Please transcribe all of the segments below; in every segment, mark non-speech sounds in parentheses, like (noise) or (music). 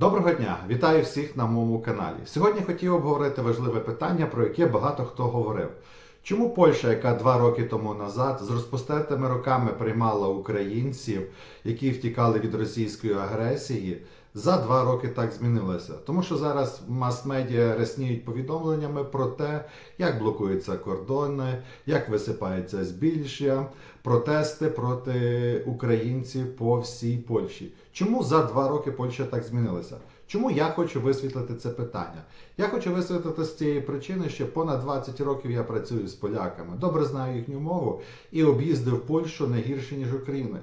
Доброго дня! Вітаю всіх на моєму каналі. Сьогодні хотів обговорити важливе питання, про яке багато хто говорив. Чому Польща, яка два роки тому назад з розпустертими руками приймала українців, які втікали від російської агресії, за два роки так змінилася? Тому що зараз мас-медіа рясніють повідомленнями про те, як блокуються кордони, як висипається збільшя, протести проти українців по всій Польщі. Чому за два роки Польща так змінилася? Чому я хочу висвітлити це питання? Я хочу висвітлити з цієї причини, що понад 20 років я працюю з поляками, добре знаю їхню мову і об'їздив Польщу не гірше, ніж Україну.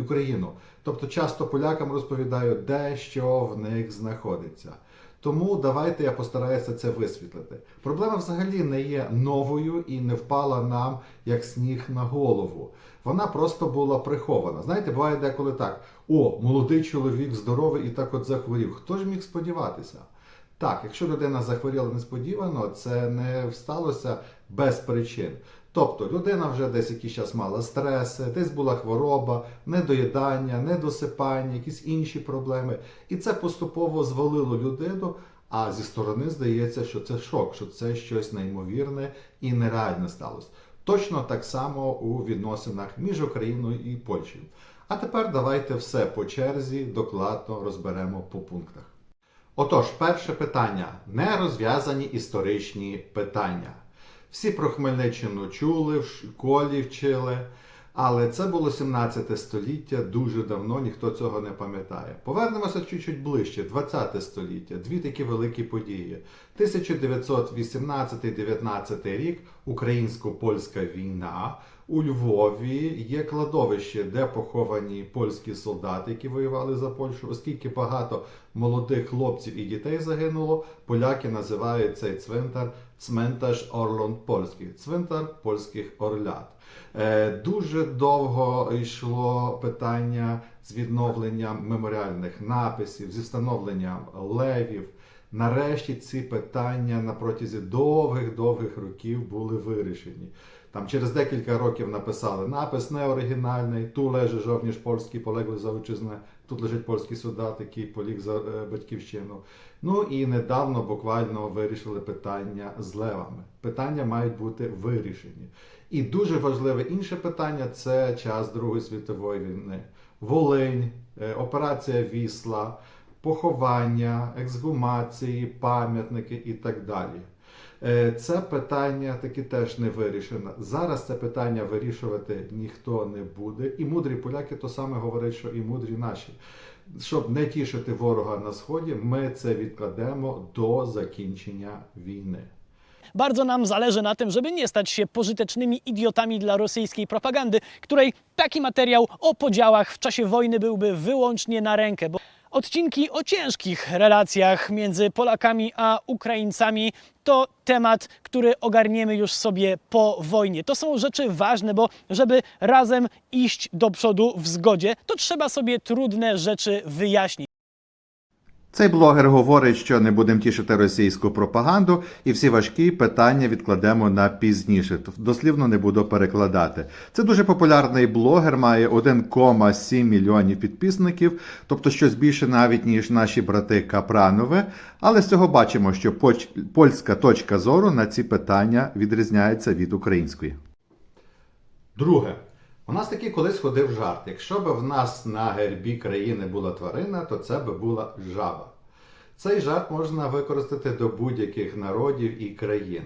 Україну. Тобто часто полякам розповідаю, де що в них знаходиться. Тому давайте я постараюся це висвітлити. Проблема взагалі не є новою і не впала нам як сніг на голову. Вона просто була прихована. Знаєте, буває деколи так: о, молодий чоловік здоровий і так от захворів. Хто ж міг сподіватися? Так, якщо людина захворіла несподівано, це не сталося без причин. Тобто людина вже десь якийсь час мала стреси, десь була хвороба, недоїдання, недосипання, якісь інші проблеми. І це поступово звалило людину. А зі сторони здається, що це шок, що це щось неймовірне і нереальне сталося. Точно так само у відносинах між Україною і Польщею. А тепер давайте все по черзі докладно розберемо по пунктах. Отож, перше питання: нерозв'язані історичні питання. Всі про Хмельниччину чули, в школі вчили, але це було 17 століття, дуже давно, ніхто цього не пам'ятає. Повернемося чуть-чуть ближче, 20 століття, дві такі великі події. 1918-19 рік українсько-польська війна. У Львові є кладовище, де поховані польські солдати, які воювали за Польщу. Оскільки багато молодих хлопців і дітей загинуло, поляки називають цей цвинтар цментаж Орлон Польський, цвинтар польських орлят. Дуже довго йшло питання з відновленням меморіальних написів, зі встановленням левів. Нарешті ці питання на протязі довгих-довгих років були вирішені. Там через декілька років написали напис неоригінальний, ту лежить жовніш польський, полеглий за вітчизну, тут лежить польський солдат, який поліг за е, батьківщину. Ну і недавно буквально вирішили питання з левами. Питання мають бути вирішені. І дуже важливе інше питання це час Другої світової війни. Волинь, е, операція Вісла, поховання, ексгумації, пам'ятники і так далі. Е, Це питання таки теж не вирішено. Зараз це питання вирішувати ніхто не буде. І мудрі поляки то саме говорять, що і мудрі наші. Щоб не тішити ворога на сході, ми це відкладемо до закінчення війни. Bardzo nam zależy na tym, żeby nie stać się pożytecznymi idiotami dla rosyjskiej propagandy, której taki materiał o podziałach w czasie wojny byłby wyłącznie na rękę. Bo odcinki o ciężkich relacjach między Polakami a Ukraińcami to temat, który ogarniemy już sobie po wojnie. To są rzeczy ważne, bo żeby razem iść do przodu w zgodzie, to trzeba sobie trudne rzeczy wyjaśnić. Цей блогер говорить, що не будемо тішити російську пропаганду, і всі важкі питання відкладемо на пізніше. Дослівно не буду перекладати. Це дуже популярний блогер, має 1,7 мільйонів підписників, тобто щось більше навіть ніж наші брати Капранови. Але з цього бачимо, що польська точка зору на ці питання відрізняється від української. Друге. У нас такий колись ходив жарт. Якщо б в нас на гербі країни була тварина, то це би була жаба. Цей жарт можна використати до будь-яких народів і країн.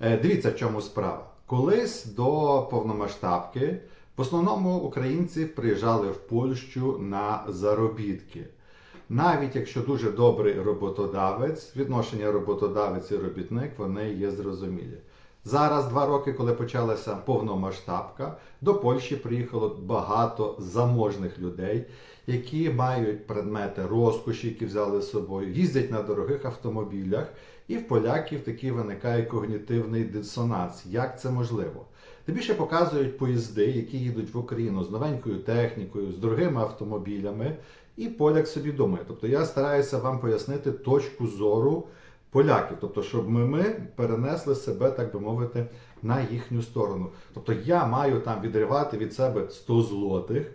Е, Дивіться, в чому справа. Колись до повномасштабки в основному українці приїжджали в Польщу на заробітки. Навіть якщо дуже добрий роботодавець, відношення роботодавець і робітник, вони є зрозумілі. Зараз, два роки, коли почалася повномасштабка, до Польщі приїхало багато заможних людей, які мають предмети розкоші, які взяли з собою, їздять на дорогих автомобілях, і в поляків такий виникає когнітивний дисонанс. Як це можливо? Тим більше показують поїзди, які їдуть в Україну з новенькою технікою, з дорогими автомобілями, і поляк собі думає. Тобто я стараюся вам пояснити точку зору поляків, тобто, щоб ми, ми перенесли себе, так би мовити, на їхню сторону. Тобто я маю там відривати від себе 100 злотих,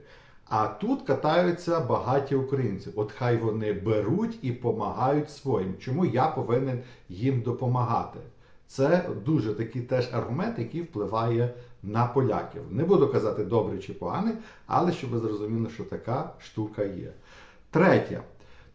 А тут катаються багаті українці. От хай вони беруть і допомагають своїм. Чому я повинен їм допомагати? Це дуже такий теж аргумент, який впливає на поляків. Не буду казати добрий чи поганий, але щоб ви зрозуміли, що така штука є. Третє,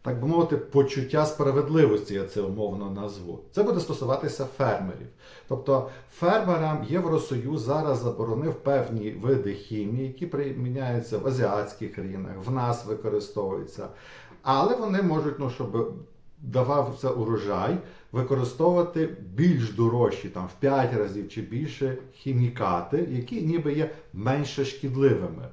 так би мовити, почуття справедливості, я це умовно назву. Це буде стосуватися фермерів. Тобто фермерам Євросоюз зараз заборонив певні види хімії, які приміняються в азіатських країнах, в нас використовуються. Але вони можуть, ну, щоб давався урожай, використовувати більш дорожчі, там в 5 разів чи більше хімікати, які ніби є менше шкідливими.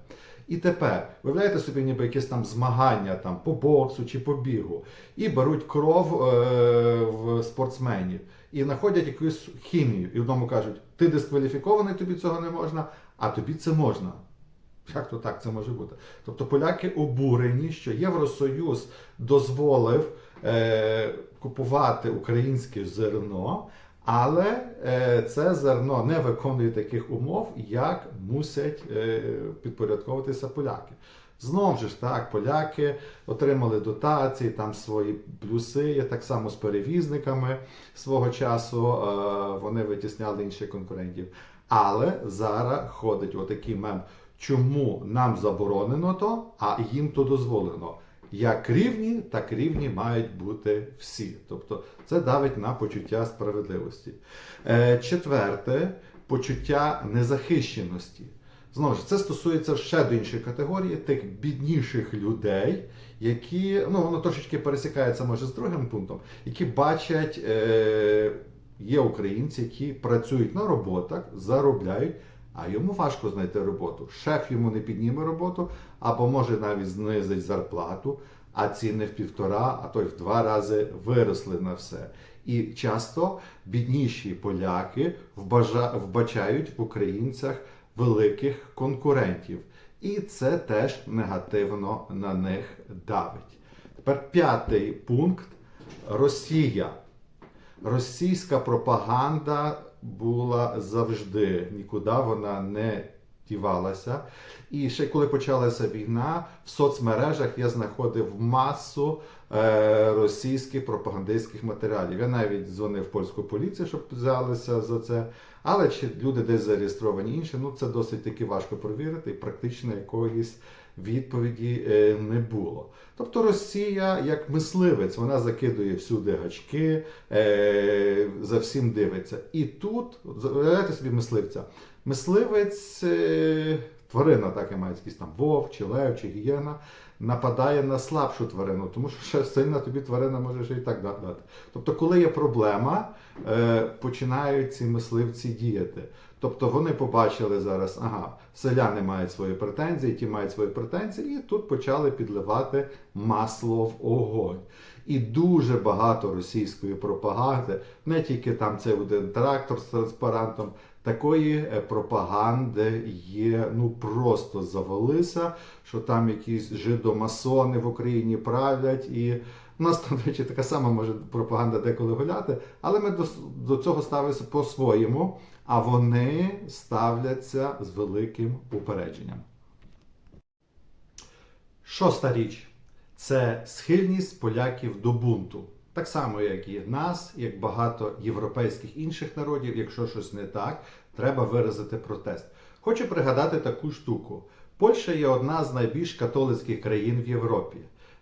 І тепер виявляєте собі, ніби якесь там змагання там по боксу чи по бігу, і беруть кров е, в спортсменів і знаходять якусь хімію, і одному кажуть, ти дискваліфікований, тобі цього не можна, а тобі це можна. Як то так це може бути? Тобто поляки обурені, що Євросоюз дозволив е, купувати українське зерно, але е, це зерно не виконує таких умов, як мусять е, підпорядковуватися поляки. Знову ж так, поляки отримали дотації, там свої плюси є так само з перевізниками свого часу. Е, вони витісняли інших конкурентів. Але зараз ходить отакий мем, чому нам заборонено то, а їм то дозволено. Як рівні, так рівні мають бути всі. Тобто це давить на почуття справедливості. Е, четверте почуття незахищеності. Знову ж це стосується ще до іншої категорії тих бідніших людей, які ну воно трошечки пересікається може з другим пунктом, які бачать, е, є українці, які працюють на роботах, заробляють. А йому важко знайти роботу. Шеф йому не підніме роботу, або може навіть знизить зарплату, а ціни в півтора, а то й в два рази виросли на все. І часто бідніші поляки вбачають в українцях великих конкурентів. І це теж негативно на них давить. Тепер п'ятий пункт Росія. Російська пропаганда була завжди, нікуди вона не дівалася. І ще коли почалася війна, в соцмережах я знаходив масу е, російських пропагандистських матеріалів. Я навіть дзвонив в польську поліцію, щоб взялися за це. Але чи люди десь зареєстровані інші, ну це досить таки важко провірити, і практично якоїсь відповіді е, не було. Тобто Росія, як мисливець, вона закидує всюди гачки, е, за всім дивиться. І тут, уявляєте собі мисливця, мисливець, е, тварина, так і має якийсь там вовк, чи лев, чи гієна, нападає на слабшу тварину, тому що ще сильна тобі тварина може ще і так да- дати. Тобто, коли є проблема, е, починають ці мисливці діяти. Тобто вони побачили зараз, ага, селяни мають свої претензії, ті мають свої претензії, і тут почали підливати масло в огонь. І дуже багато російської пропаганди, не тільки там цей один трактор з транспарантом, такої е, пропаганди є ну просто завалися, що там якісь жидомасони в Україні правлять і. У нас там, до речі, така сама може пропаганда деколи гуляти, але ми до, до цього ставимося по-своєму, а вони ставляться з великим упередженням. Шоста річ це схильність поляків до бунту. Так само, як і нас, як багато європейських інших народів, якщо щось не так, треба виразити протест. Хочу пригадати таку штуку. Польща є одна з найбільш католицьких країн в Європі.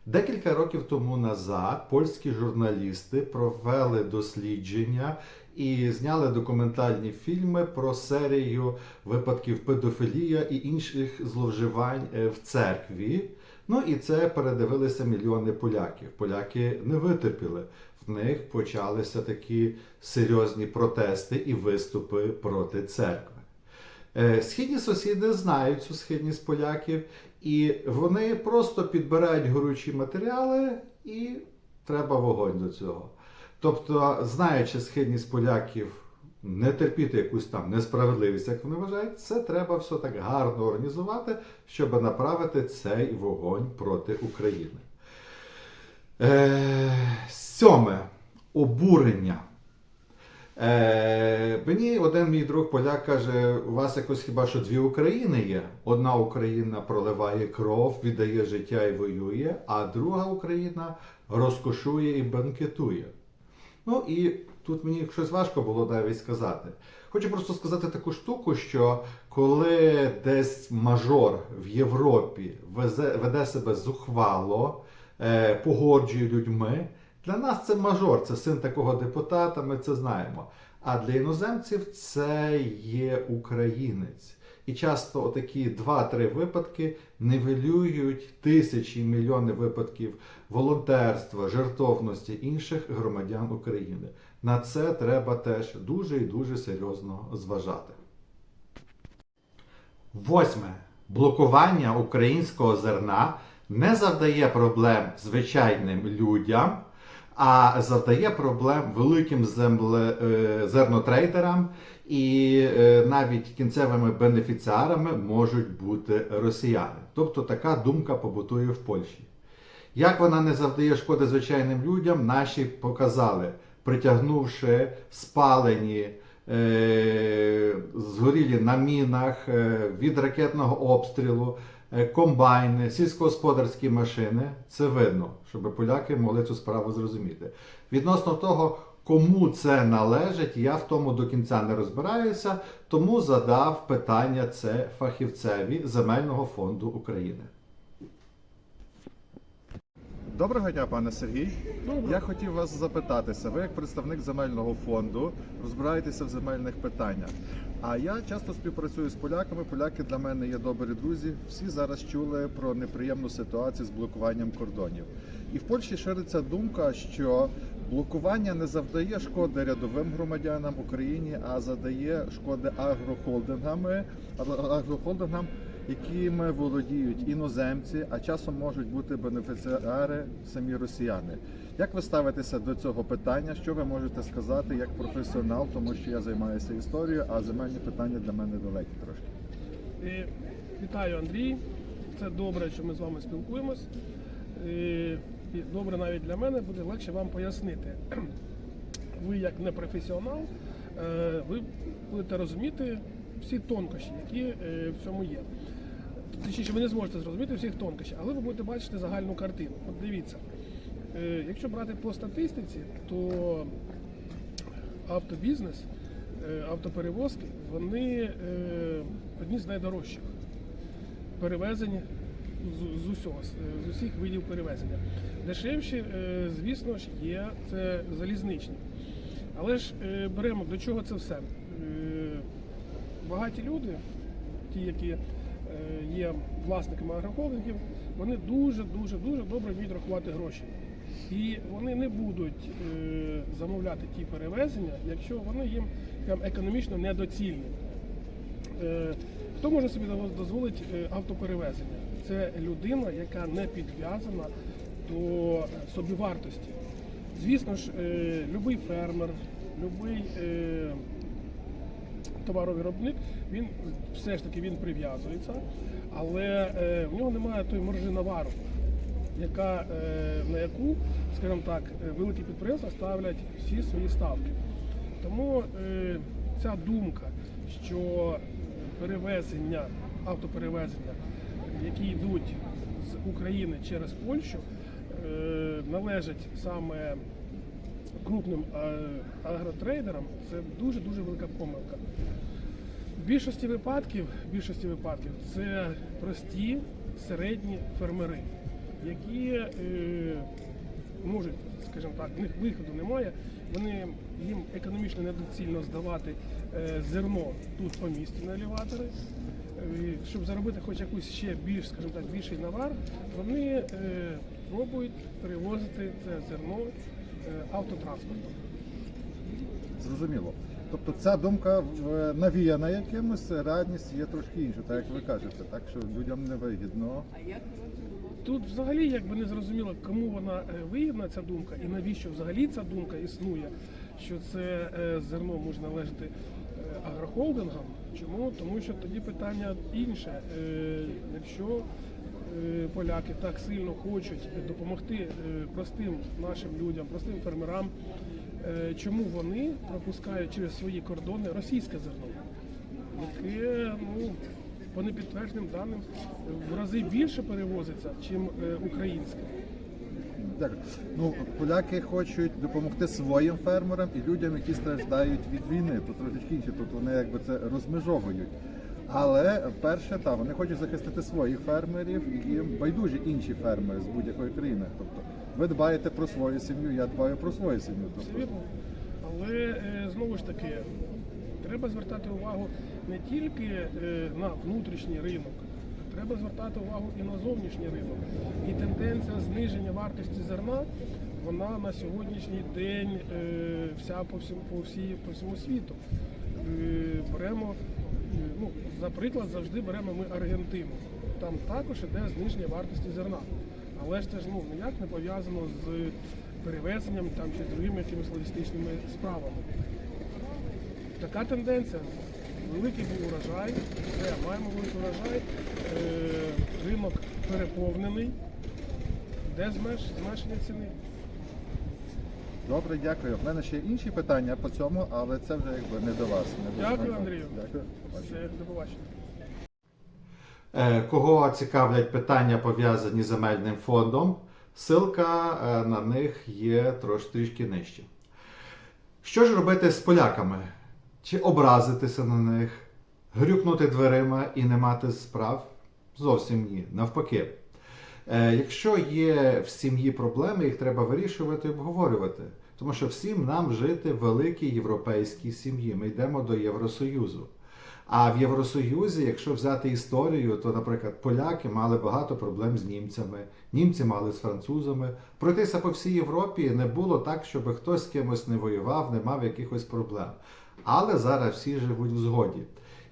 Декілька років тому назад польські журналісти провели дослідження і зняли документальні фільми про серію випадків педофілія і інших зловживань е, в церкві. Ну і це передивилися мільйони поляків. Поляки не витерпіли. В них почалися такі серйозні протести і виступи проти церкви. Е, Східні сусіди знають цю східність поляків, і вони просто підбирають горючі матеріали, і треба вогонь до цього. Тобто, знаючи схильність поляків не терпіти якусь там несправедливість, як вони вважають, це треба все так гарно організувати, щоб направити цей вогонь проти України. Е, сьоме обурення. Е, мені один мій друг поляк каже: у вас якось хіба що дві України є? Одна Україна проливає кров, віддає життя і воює, а друга Україна розкошує і банкетує. Ну і тут мені щось важко було навіть сказати. Хочу просто сказати таку штуку, що коли десь мажор в Європі везе, веде себе зухвало, е, погоджує людьми, для нас це мажор, це син такого депутата, ми це знаємо. А для іноземців це є українець. І часто отакі два-три випадки нивелюють тисячі мільйони випадків волонтерства, жертовності інших громадян України. На це треба теж дуже і дуже серйозно зважати. Восьме. Блокування українського зерна не завдає проблем звичайним людям, а завдає проблем великим земле, е, зернотрейдерам, і е, навіть кінцевими бенефіціарами можуть бути росіяни. Тобто така думка побутує в Польщі. Як вона не завдає шкоди звичайним людям, наші показали, притягнувши спалені, е, згорілі на мінах е, від ракетного обстрілу, е, комбайни, сільськогосподарські машини. Це видно, щоб поляки могли цю справу зрозуміти. Відносно того, кому це належить, я в тому до кінця не розбираюся, тому задав питання це фахівцеві Земельного фонду України. Доброго дня, пане Сергій. Я хотів вас запитатися. Ви, як представник земельного фонду, розбираєтеся в земельних питаннях. А я часто співпрацюю з поляками. Поляки для мене є добрі друзі. Всі зараз чули про неприємну ситуацію з блокуванням кордонів. І в Польщі шириться думка, що блокування не завдає шкоди рядовим громадянам Україні, а задає шкоди агрохолдингами, агрохолдингам, якими володіють іноземці, а часом можуть бути бенефіціари самі росіяни. Як ви ставитеся до цього питання? Що ви можете сказати як професіонал, тому що я займаюся історією, а земельні питання для мене далекі трошки. Е, Вітаю, Андрій. Це добре, що ми з вами спілкуємось. Е, І добре навіть для мене буде легше вам пояснити. (clears throat) Ви як непрофесіонал, е, ви будете розуміти всі тонкощі, які е, в цьому є. Точніше, ви не зможете зрозуміти всіх тонкощів, але ви будете бачити загальну картину. От дивіться, е, якщо брати по статистиці, то автобізнес, е, автоперевозки, вони е, одні з найдорожчих перевезень з, усього, з, усіх видів перевезення. Дешевші, звісно ж, є це залізничні. Але ж беремо до чого це все. Багаті люди, ті, які є власниками агрохолдингів, вони дуже дуже добре вміють рахувати гроші. І вони не будуть е, замовляти ті перевезення, якщо вони їм економічно недоцільні. Е, Хто може собі дозволити е, автоперевезення? Це людина, яка не підв'язана до е, собівартості. Звісно ж, е, любий фермер, е, товаровиробник, він все ж таки він прив'язується, але е, в нього немає тої маржи навару, яка, е, на яку, скажімо так, е, великі підприємства ставлять всі свої ставки. Тому е, ця думка, що перевезення, автоперевезення, які йдуть з України через Польщу, е, належать саме крупним е, агротрейдерам, це дуже дуже велика помилка. В більшості випадків, в більшості випадків це прості середні фермери, які е, можуть, скажімо так, в них виходу немає. Вони їм економічно недоцільно здавати е, зерно тут по місті на елеватори. Е, Щоб заробити хоч якусь ще більш, скажімо так, більший навар, вони е, пробують перевозити це зерно е, автотранспортом. Зрозуміло. Тобто ця думка в- навіяна якимось, реальність є трошки інша, так як ви кажете, так що людям не вигідно. Тут взагалі якби не зрозуміло, кому вона е, вигідна ця думка і навіщо взагалі ця думка існує, що це е, зерно може належати е, агрохолдингам. Чому? Тому що тоді питання інше. Е, Якщо е, поляки так сильно хочуть допомогти е, простим нашим людям, простим фермерам, чому вони пропускають через свої кордони російське зерно, яке ну, по непідтвердженим даним в рази більше перевозиться, ніж українське. Ну, поляки хочуть допомогти своїм фермерам і людям, які страждають від війни. Тут трошечки інше, тут вони якби це розмежовують. Але перше, так, вони хочуть захистити своїх фермерів і байдужі інші фермери з будь-якої країни. Тобто ви дбаєте про свою сім'ю, я дбаю про свою сім'ю. Тобто. Але е, знову ж таки, треба звертати увагу не тільки е, на внутрішній ринок, треба звертати увагу і на зовнішній ринок. І тенденція зниження вартості зерна, вона на сьогоднішній день е, вся по всьому, по, всій, по всьому світу. Е, беремо, е, ну, за приклад, завжди беремо ми Аргентину. Там також іде зниження вартості зерна. Але ж це ж ну, ніяк не пов'язано з перевезенням там, чи з другими якимись логістичними справами. Така тенденція. Великий був урожай, все, маємо великий урожай, ринок переповнений. Де змеш, зменшення ціни? добре, дякую. В мене ще інші питання по цьому, але це вже якби не до вас. Не до Дякую. Андрію. Дякую. Все, до побачення. Е, Кого цікавлять питання пов'язані з земельним фондом, ссылка е, на них є трош трішки нижче. Що ж робити з поляками? Чи образитися на них, грюкнути дверима і не мати справ? Зовсім ні. Навпаки. Е, Якщо є в сім'ї проблеми, їх треба вирішувати і обговорювати. Тому що всім нам жити в великій європейській сім'ї. Ми йдемо до Євросоюзу. А в Євросоюзі, якщо взяти історію, то, наприклад, поляки мали багато проблем з німцями, німці мали з французами. Пройтися по всій Європі не було так, щоб хтось з кимось не воював, не мав якихось проблем. Але зараз всі живуть в згоді.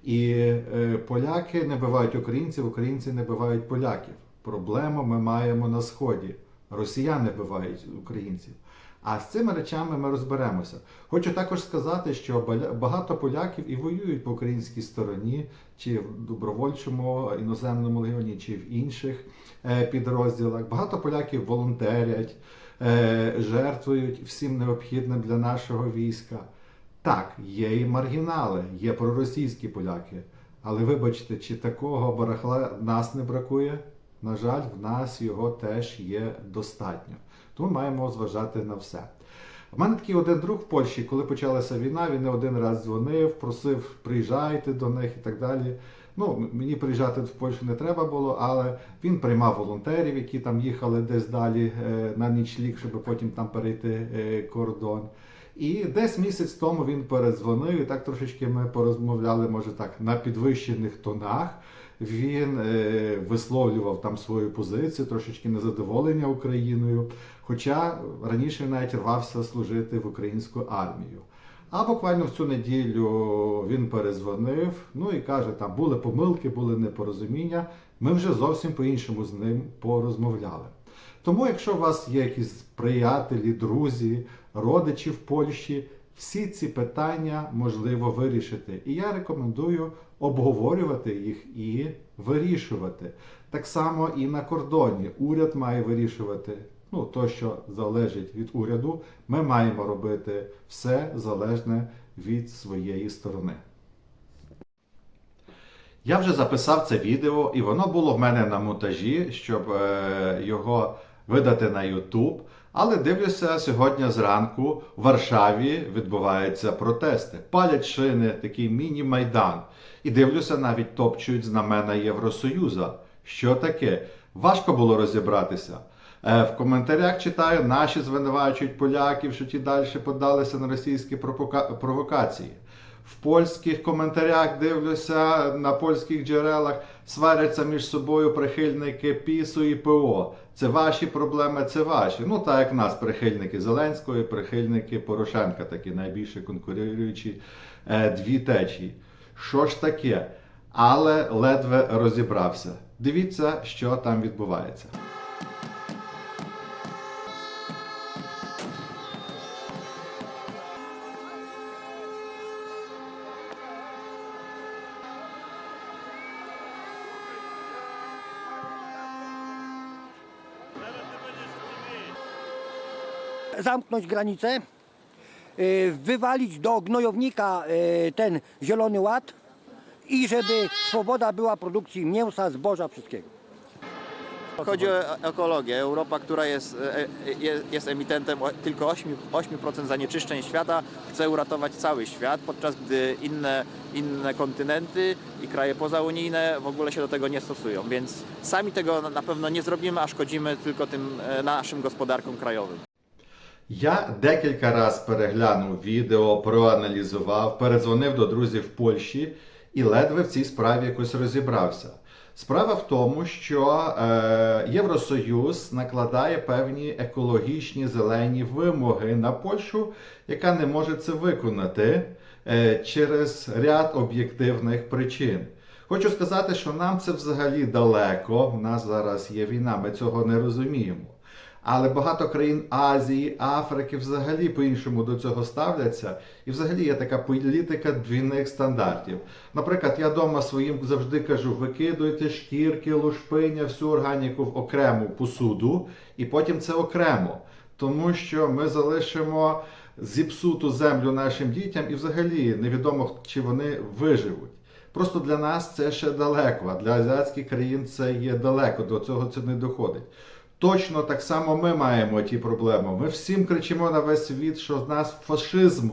І е, поляки не бивають українців, українці не бивають поляків. Проблему ми маємо на сході. Росіяни бивають українців. А з цими речами ми розберемося. Хочу також сказати, що багато поляків і воюють по українській стороні, чи в добровольчому іноземному легіоні, чи в інших е, підрозділах. Багато поляків волонтерять, е, жертвують всім необхідним для нашого війська. Так, є і маргінали, є проросійські поляки. Але вибачте, чи такого барахла нас не бракує? На жаль, в нас його теж є достатньо. Тому маємо зважати на все. У мене такий один друг в Польщі, коли почалася війна, він не один раз дзвонив, просив, приїжджайте до них і так далі. Ну, мені приїжджати в Польщу не треба було, але він приймав волонтерів, які там їхали десь далі е, на нічліг, щоб потім там перейти е, кордон. І десь місяць тому він передзвонив, і так трошечки ми порозмовляли, може так, на підвищених тонах. Він е, висловлював там свою позицію, трошечки незадоволення Україною. Хоча раніше навіть рвався служити в українську армію. А буквально в цю неділю він перезвонив, ну і каже, там були помилки, були непорозуміння. Ми вже зовсім по-іншому з ним порозмовляли. Тому, якщо у вас є якісь приятелі, друзі, родичі в Польщі, всі ці питання можливо вирішити. І я рекомендую обговорювати їх і вирішувати. Так само і на кордоні уряд має вирішувати. Ну, то, що залежить від уряду, ми маємо робити все залежне від своєї сторони. Я вже записав це відео, і воно було в мене на монтажі, щоб е, його видати на YouTube. Але дивлюся, сьогодні зранку в Варшаві відбуваються протести. Палять шини, такий міні-майдан. І дивлюся, навіть топчують знамена Євросоюзу. Що таке? Важко було розібратися. Е, В коментарях читаю, наші звинувачують поляків, що ті далі подалися на російські пропока- провокації. В польських коментарях дивлюся на польських джерелах, сваряться між собою прихильники ПІСу і ПО. Це ваші проблеми, це ваші. Ну так як нас, прихильники Зеленського і прихильники Порошенка, такі найбільше конкуруючі е, дві течії. Що ж таке? Але ледве розібрався. Дивіться, що там відбувається. Zamknąć granicę y, wywalić do gnojownika y, ten zielony ład i żeby swoboda była produkcji mięsa, zboża, wszystkiego. Chodzi o ekologię. Europa, która jest, e, e, jest, emitentem tylko 8%, 8% zanieczyszczeń świata, chce uratować cały świat, podczas gdy inne, inne kontynenty i kraje pozaunijne w ogóle się do tego nie stosują. Więc sami tego na- pewno nie zrobimy, a szkodzimy tylko tym e, naszym gospodarkom krajowym. Я декілька раз переглянув відео, проаналізував, передзвонив до друзів в Польщі і ледве в цій справі якось розібрався. Справа в тому, що е, Євросоюз накладає певні екологічні зелені вимоги на Польщу, яка не може це виконати е, через ряд об'єктивних причин. Хочу сказати, що нам це взагалі далеко. У нас зараз є війна, ми цього не розуміємо. Але багато країн Азії, Африки взагалі по-іншому до цього ставляться. І взагалі є така політика двійних стандартів. Наприклад, я вдома своїм завжди кажу: викидуйте шкірки, лушпиня, всю органіку в окрему посуду, і потім це окремо. Тому що ми залишимо зіпсуту землю нашим дітям, і взагалі невідомо, чи вони виживуть. Просто для нас це ще далеко, а для азіатських країн це є далеко, до цього це не доходить. Точно так само ми маємо ті проблеми. Ми всім кричимо на весь світ, що в нас фашизм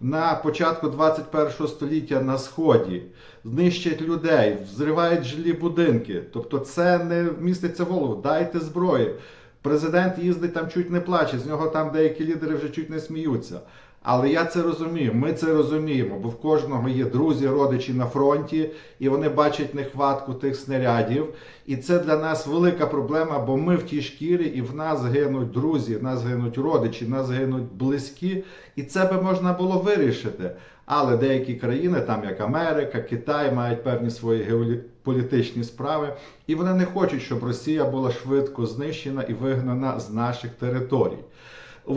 на початку 21 століття на сході знищать людей, взривають жилі будинки. Тобто це не міститься в голову. Дайте зброї. Президент їздить там чуть не плаче, з нього там деякі лідери вже чуть не сміються. Але я це розумію, ми це розуміємо, бо в кожного є друзі, родичі на фронті, і вони бачать нехватку тих снарядів. І це для нас велика проблема, бо ми в тій шкірі, і в нас гинуть друзі, в нас гинуть родичі, в нас гинуть близькі, і це би можна було вирішити. Але деякі країни, там як Америка, Китай, мають певні свої геополітичні справи, і вони не хочуть, щоб Росія була швидко знищена і вигнана з наших територій.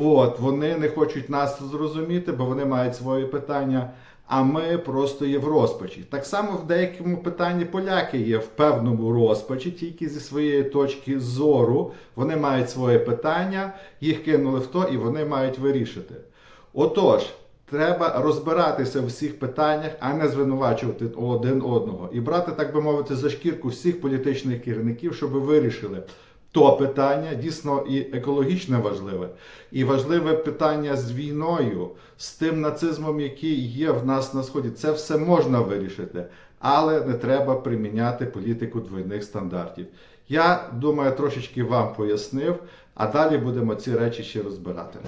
От, вони не хочуть нас зрозуміти, бо вони мають свої питання. А ми просто є в розпачі. Так само в деякому питанні поляки є в певному розпачі, тільки зі своєї точки зору. Вони мають своє питання, їх кинули в то, і вони мають вирішити. Отож, треба розбиратися в всіх питаннях, а не звинувачувати один одного. І брати, так би мовити, за шкірку всіх політичних керівників, щоб вирішили то питання дійсно і екологічне важливе, і важливе питання з війною, з тим нацизмом, який є в нас на сході. Це все можна вирішити, але не треба приміняти політику двойних стандартів. Я думаю, трошечки вам пояснив, а далі будемо ці речі ще розбирати.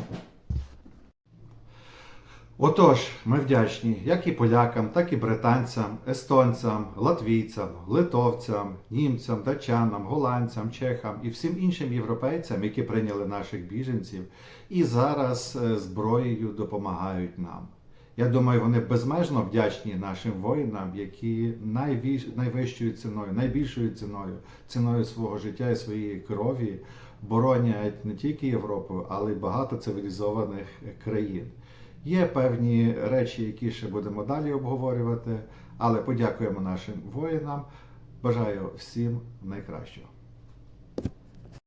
Отож, ми вдячні як і полякам, так і британцям, естонцям, латвійцям, литовцям, німцям, датчанам, голландцям, чехам і всім іншим європейцям, які прийняли наших біженців і зараз е, зброєю допомагають нам. Я думаю, вони безмежно вдячні нашим воїнам, які найвищою ціною, найбільшою ціною, ціною свого життя і своєї крові боронять не тільки Європу, але й багато цивілізованих країн. Є певні речі, які ще будемо далі обговорювати, але подякуємо нашим воїнам. Бажаю всім найкращого.